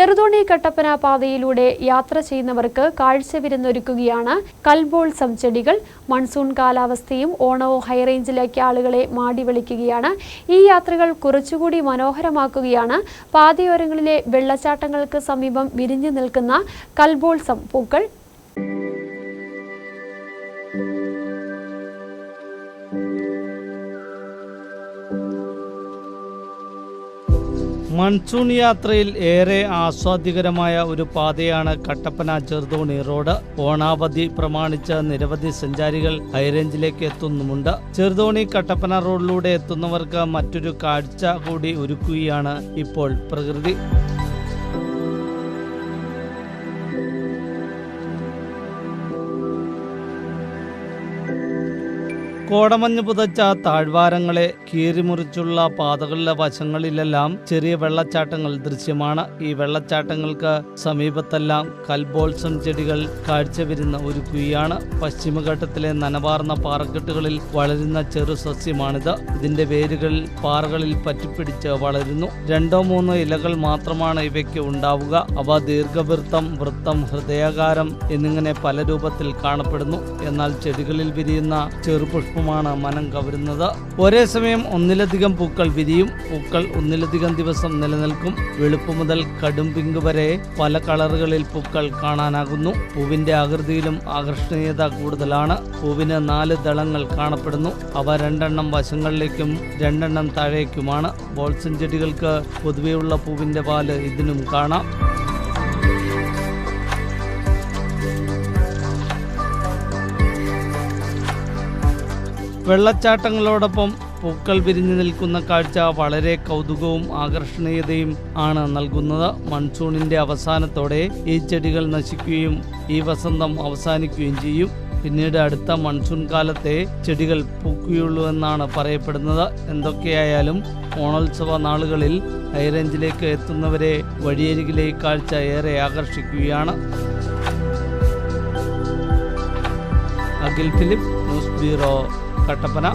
ചെറുതോണി കട്ടപ്പന പാതയിലൂടെ യാത്ര ചെയ്യുന്നവർക്ക് കാഴ്ച വിരുന്നൊരുക്കുകയാണ് കൽബോൾസം ചെടികൾ. മൺസൂൺ കാലാവസ്ഥയും ഓണവും ഹൈറേഞ്ചിലേക്ക് ആളുകളെ മാടി വിളിക്കുകയാണ്. ഈ യാത്രകൾ കുറച്ചുകൂടി മനോഹരമാക്കുകയാണ്. പാതയോരങ്ങളിലെ വെള്ളച്ചാട്ടങ്ങൾക്ക് സമീപം വിരിഞ്ഞു നിൽക്കുന്ന കൽബോൾസം പൂക്കൾ. മൺസൂൺ യാത്രയിൽ ഏറെ ആസ്വാദ്യകരമായ ഒരു പാതയാണ് കട്ടപ്പന ചെറുതോണി റോഡ്. ഓണാവധി പ്രമാണിച്ച് നിരവധി സഞ്ചാരികൾ ഹൈറേഞ്ചിലേക്ക് എത്തുന്നുമുണ്ട്. ചെറുതോണി കട്ടപ്പന റോഡിലൂടെ എത്തുന്നവർക്ക് മറ്റൊരു കാഴ്ച കൂടി ഒരുക്കുകയാണ് ഇപ്പോൾ പ്രകൃതി. കോടമഞ്ഞ് പുതച്ച താഴ്വാരങ്ങളെ കീറിമുറിച്ചുള്ള പാതകളിലെ വശങ്ങളിലെല്ലാം ചെറിയ വെള്ളച്ചാട്ടങ്ങൾ ദൃശ്യമാണ്. ഈ വെള്ളച്ചാട്ടങ്ങൾക്ക് സമീപത്തെല്ലാം കൽബോൾസം ചെടികൾ കാഴ്ചവരുന്ന ഒരു കുയാണ് പശ്ചിമഘട്ടത്തിലെ നനവാർന്ന പാറക്കെട്ടുകളിൽ വളരുന്ന ചെറു സസ്യമാണിത്. ഇതിന്റെ വേരുകൾ പാറകളിൽ പറ്റിപ്പിടിച്ച് വളരുന്നു. രണ്ടോ മൂന്നോ ഇലകൾ മാത്രമാണ് ഇവയ്ക്ക് ഉണ്ടാവുക. അവ ദീർഘവൃത്തം വൃത്തം ഹൃദയാകാരം എന്നിങ്ങനെ പല രൂപത്തിൽ കാണപ്പെടുന്നു. എന്നാൽ ചെടികളിൽ വിരിയുന്ന ചെറുപുഷ്പമാണ് മനം കവരുന്നത്. ഒരേ സമയം ഒന്നിലധികം പൂക്കൾ വിരിയും. പൂക്കൾ ഒന്നിലധികം ദിവസം നിലനിൽക്കും. വെളുപ്പ് മുതൽ കടും പിങ്ക് വരെ പല കളറുകളിൽ പൂക്കൾ കാണാനാകുന്നു. പൂവിന്റെ ആകൃതിയിലും ആകർഷണീയത കൂടുതലാണ്. പൂവിന് നാല് ദളങ്ങൾ കാണപ്പെടുന്നു. അവ രണ്ടെണ്ണം വശങ്ങളിലേക്കും രണ്ടെണ്ണം താഴേക്കുമാണ്. ബോൾസൻ ചെടികൾക്ക് പൊതുവെയുള്ള പൂവിന്റെ പാൽ ഇതിനും കാണാം. വെള്ളച്ചാട്ടങ്ങളോടൊപ്പം പൂക്കൾ വിരിഞ്ഞു നിൽക്കുന്ന കാഴ്ച വളരെ കൗതുകവും ആകർഷണീയതയും ആണ് നൽകുന്നത്. മൺസൂണിന്റെ അവസാനത്തോടെ ഈ ചെടികൾ നശിക്കുകയും ഈ വസന്തം അവസാനിക്കുകയും ചെയ്യും. പിന്നീട് അടുത്ത മൺസൂൺ കാലത്തെ ചെടികൾ പൂക്കുകയുള്ളൂ എന്നാണ് പറയപ്പെടുന്നത്. എന്തൊക്കെയായാലും ഓണോത്സവ നാളുകളിൽ ഹൈറേഞ്ചിലേക്ക് എത്തുന്നവരെ വഴിയരികിലെ കാഴ്ച ഏറെ ആകർഷിക്കുകയാണ്. Akhil Philip news bureau Kattappana.